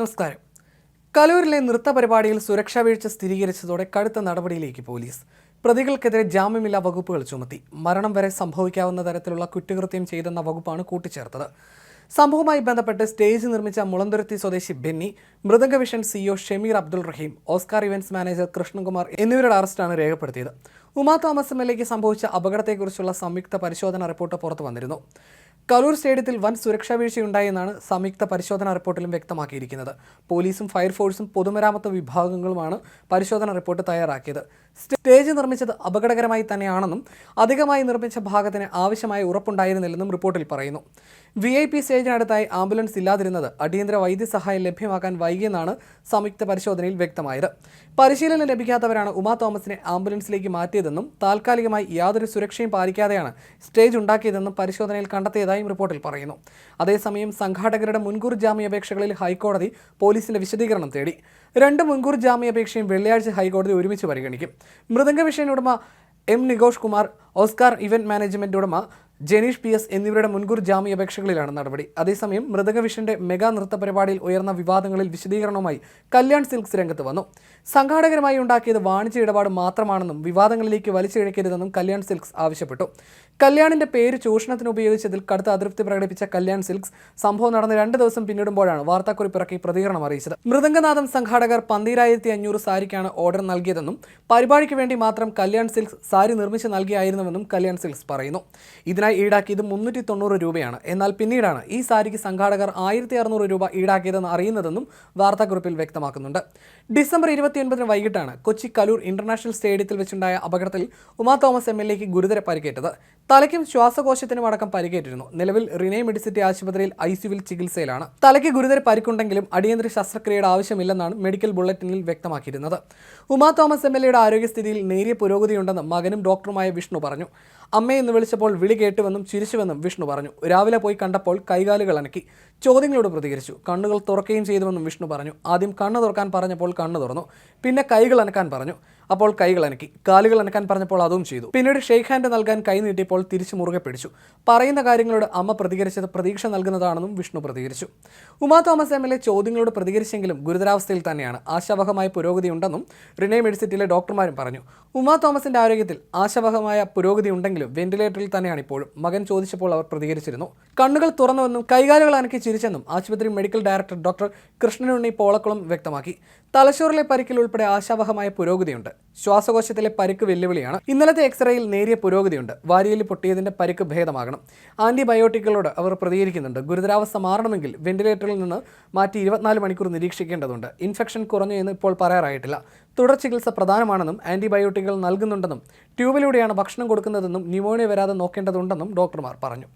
നമസ്കാരം. കലൂരിലെ നൃത്ത പരിപാടിയിൽ സുരക്ഷാ വീഴ്ച സ്ഥിരീകരിച്ചതോടെ കടുത്ത നടപടിയിലേക്ക് പോലീസ്. പ്രതികൾക്കെതിരെ ജാമ്യമില്ലാ വകുപ്പുകൾ ചുമത്തി. മരണം വരെ സംഭവിക്കാവുന്ന തരത്തിലുള്ള കുറ്റകൃത്യം ചെയ്തെന്ന വകുപ്പാണ് കൂട്ടിച്ചേർത്തത്. സംഭവവുമായി ബന്ധപ്പെട്ട് സ്റ്റേജ് നിർമ്മിച്ച മുളന്തുരുത്തി സ്വദേശി Benny Mridanga vision CEO Shameer Abdul Rahim Oscar events manager Krishnakumar എന്നിവരുടെ അറസ്റ്റാണ് രേഖപ്പെടുത്തിയത്. ഉമാ തോമസ് എം എൽ സംഭവിച്ച അപകടത്തെക്കുറിച്ചുള്ള സംയുക്ത പരിശോധന റിപ്പോർട്ട് പുറത്തു വന്നിരുന്നു. കലൂർ സ്റ്റേഡിയത്തിൽ വൻ സുരക്ഷാ വീഴ്ചയുണ്ടായെന്നാണ് സംയുക്ത പരിശോധനാ റിപ്പോർട്ടിലും വ്യക്തമാക്കിയിരിക്കുന്നത്. പോലീസും ഫയർഫോഴ്സും പൊതുമരാമത്ത് വിഭാഗങ്ങളുമാണ് പരിശോധനാ റിപ്പോർട്ട് തയ്യാറാക്കിയത്. സ്റ്റേജ് നിർമ്മിച്ചത് അപകടകരമായി തന്നെയാണെന്നും അധികമായി നിർമ്മിച്ച ഭാഗത്തിന് ആവശ്യമായ ഉറപ്പുണ്ടായിരുന്നില്ലെന്നും റിപ്പോർട്ടിൽ പറയുന്നു. വി ഐ പി സ്റ്റേജിനടുത്തായി ആംബുലൻസ് ഇല്ലാതിരുന്നത് അടിയന്തര വൈദ്യസഹായം ലഭ്യമാക്കാൻ വൈകിയെന്നാണ് സംയുക്ത പരിശോധനയിൽ വ്യക്തമായത്. പരിശീലനം ലഭിക്കാത്തവരാണ് ഉമാ തോമസിനെ ആംബുലൻസിലേക്ക് മാറ്റിയതെന്നും താൽക്കാലികമായി യാതൊരു സുരക്ഷയും പാലിക്കാതെയാണ് സ്റ്റേജ് ഉണ്ടാക്കിയതെന്നും പരിശോധനയിൽ കണ്ടെത്തിയതായും റിപ്പോർട്ടിൽ പറയുന്നു. അതേസമയം സംഘാടകരുടെ മുൻകൂർ ജാമ്യാപേക്ഷകളിൽ ഹൈക്കോടതി പോലീസിന്റെ വിശദീകരണം തേടി. രണ്ട് മുൻകൂർ ജാമ്യാപേക്ഷയും വെള്ളിയാഴ്ച ഹൈക്കോടതി ഒരുമിച്ച് പരിഗണിക്കും. Mridanga വിഷയനുടമ M Nikosh Kumar Oscar event management ഉടമ ജനീഷ് പി എസ് എന്നിവരുടെ മുൻകൂർ ജാമ്യാപേക്ഷകളിലാണ് നടപടി. അതേസമയം മൃതകവിഷന്റെ മെഗാ നൃത്ത പരിപാടിയിൽ ഉയർന്ന വിവാദങ്ങളിൽ വിശദീകരണവുമായി കല്യാൺ സിൽക്സ് രംഗത്ത് വന്നു. സംഘാടകരുമായി ഉണ്ടാക്കിയത് വാണിജ്യ ഇടപാട് മാത്രമാണെന്നും വിവാദങ്ങളിലേക്ക് വലിച്ചിഴക്കരുതെന്നും കല്യാൺ സിൽക്സ് ആവശ്യപ്പെട്ടു. കല്യാണിന്റെ പേര് ചൂഷണത്തിന് ഉപയോഗിച്ചതിൽ കടുത്ത അതൃപ്തി പ്രകടിപ്പിച്ച കല്യാൺ സിൽക്സ് സംഭവം നടന്ന് രണ്ട് ദിവസം പിന്നിടുമ്പോഴാണ് വാർത്താക്കുറിപ്പ് ഇറക്കി പ്രതികരണം അറിയിച്ചത്. മൃദംഗനാഥം സംഘാടകർ പന്തിരായിരത്തി അഞ്ഞൂറ് സാരിക്കാണ് ഓർഡർ നൽകിയതെന്നും പരിപാടിക്ക് വേണ്ടി മാത്രം കല്യാൺ സിൽക്സ് സാരി നിർമ്മിച്ച് നൽകിയായിരുന്നുവെന്നും കല്യാൺ സിൽക്സ് പറയുന്നു. ഇതിനായി ഈടാക്കിയത് മുന്നൂറ്റി തൊണ്ണൂറ് രൂപയാണ്. എന്നാൽ പിന്നീടാണ് ഈ സാരിക്ക് സംഘാടകർ ആയിരത്തി അറുന്നൂറ് രൂപ ഈടാക്കിയതെന്ന് അറിയുന്നതെന്നും വാർത്താക്കുറിപ്പിൽ വ്യക്തമാക്കുന്നുണ്ട്. ഡിസംബർ ഇരുപത്തിയൊൻപതിന് വൈകിട്ടാണ് കൊച്ചി കലൂർ ഇന്റർനാഷണൽ സ്റ്റേഡിയത്തിൽ വെച്ചുണ്ടായ അപകടത്തിൽ ഉമാ തോമസ് എം എൽ എക്ക് ഗുരുതര പരിക്കേറ്റത്. തലയ്ക്കും ശ്വാസകോശത്തിനും അടക്കം പരിക്കേറ്റിരുന്നു. നിലവിൽ റിനെ മെഡിസിറ്റി ആശുപത്രിയിൽ ഐ സിയുവിൽ ചികിത്സയിലാണ്. തലയ്ക്ക് ഗുരുതര പരിക്കുണ്ടെങ്കിലും അടിയന്തര ശസ്ത്രക്രിയയുടെ ആവശ്യമില്ലെന്നാണ് മെഡിക്കൽ ബുള്ളറ്റിനിൽ വ്യക്തമാക്കിയിരുന്നത്. ഉമാ തോമസ് എം എൽ എയുടെ ആരോഗ്യസ്ഥിതിയിൽ നേരിയ പുരോഗതിയുണ്ടെന്ന് മകനും ഡോക്ടറുമായ വിഷ്ണു പറഞ്ഞു. അമ്മയെന്ന് വിളിച്ചപ്പോൾ വിളി കേട്ടുവെന്നും ചിരിച്ചുവെന്നും വിഷ്ണു പറഞ്ഞു. രാവിലെ പോയി കണ്ടപ്പോൾ കൈകാലുകൾ അനക്കി. ചോദ്യങ്ങളോട് പ്രതികരിച്ചു. കണ്ണുകൾ തുറക്കുകയും ചെയ്തുവെന്നും വിഷ്ണു പറഞ്ഞു. ആദ്യം കണ്ണ് തുറക്കാൻ പറഞ്ഞപ്പോൾ കണ്ണ് തുറന്നു. പിന്നെ കൈകൾ അനക്കാൻ പറഞ്ഞു. അപ്പോൾ കൈകൾ അനക്കി. കാലുകൾ അനക്കാൻ പറഞ്ഞപ്പോൾ അതും ചെയ്തു. പിന്നീട് ഷെയ്ഖ് ഹാൻഡ് നൽകാൻ കൈ നീട്ടിയപ്പോൾ തിരിച്ചു മുറുകെ പിടിച്ചു. പറയുന്ന കാര്യങ്ങളോട് അമ്മ പ്രതികരിച്ചത് പ്രതീക്ഷ നൽകുന്നതാണെന്നും വിഷ്ണു പ്രതികരിച്ചു. Uma Thomas M L A ചോദ്യങ്ങളോട് പ്രതികരിച്ചെങ്കിലും ഗുരുതരാവസ്ഥയിൽ തന്നെയാണ്. ആശാവഹമായ പുരോഗതിയുണ്ടെന്നും റിനെ മെഡിസിറ്റിയിലെ ഡോക്ടർമാരും പറഞ്ഞു. ഉമാ തോമസിന്റെ ആരോഗ്യത്തിൽ ആശാവഹമായ പുരോഗതി ഉണ്ടെങ്കിലും വെന്റിലേറ്ററിൽ തന്നെയാണ് ഇപ്പോഴും. മകൻ ചോദിച്ചപ്പോൾ അവർ പ്രതികരിച്ചിരുന്നു. കണ്ണുകൾ തുറന്നുവെന്നും കൈകാലുകൾ അനക്കി ചിരിച്ചെന്നും ആശുപത്രി medical director doctor Krishnanunni Polakulam വ്യക്തമാക്കി. തലശ്ശൂരിലെ പരിക്കിൽ ഉൾപ്പെടെ ആശാവഹമായ പുരോഗതിയുണ്ട്. ശ്വാസകോശത്തിലെ പരിക്ക് വെല്ലുവിളിയാണ്. ഇന്നലത്തെ എക്സ്റേയിൽ നേരിയ പുരോഗതിയുണ്ട്. വാരിയിൽ പൊട്ടിയതിന്റെ പരിക്ക് ഭേദമാകണം. ആന്റിബയോട്ടിക്കുകളോട് അവർ പ്രതികരിക്കുന്നുണ്ട്. ഗുരുതരാവസ്ഥ മാറണമെങ്കിൽ വെന്റിലേറ്ററിൽ നിന്ന് മാറ്റി ഇരുപത്തിനാല് മണിക്കൂർ നിരീക്ഷിക്കേണ്ടതുണ്ട്. ഇൻഫെക്ഷൻ കുറഞ്ഞു എന്ന് ഇപ്പോൾ പറയാറായിട്ടില്ല. തുടർ ചികിത്സ പ്രധാനമാണെന്നും ആന്റിബയോട്ടിക്കുകൾ നൽകുന്നുണ്ടെന്നും ട്യൂബിലൂടെയാണ് ഭക്ഷണം കൊടുക്കുന്നതെന്നും ന്യൂമോണിയ വരാതെ നോക്കേണ്ടതുണ്ടെന്നും ഡോക്ടർമാർ പറഞ്ഞു.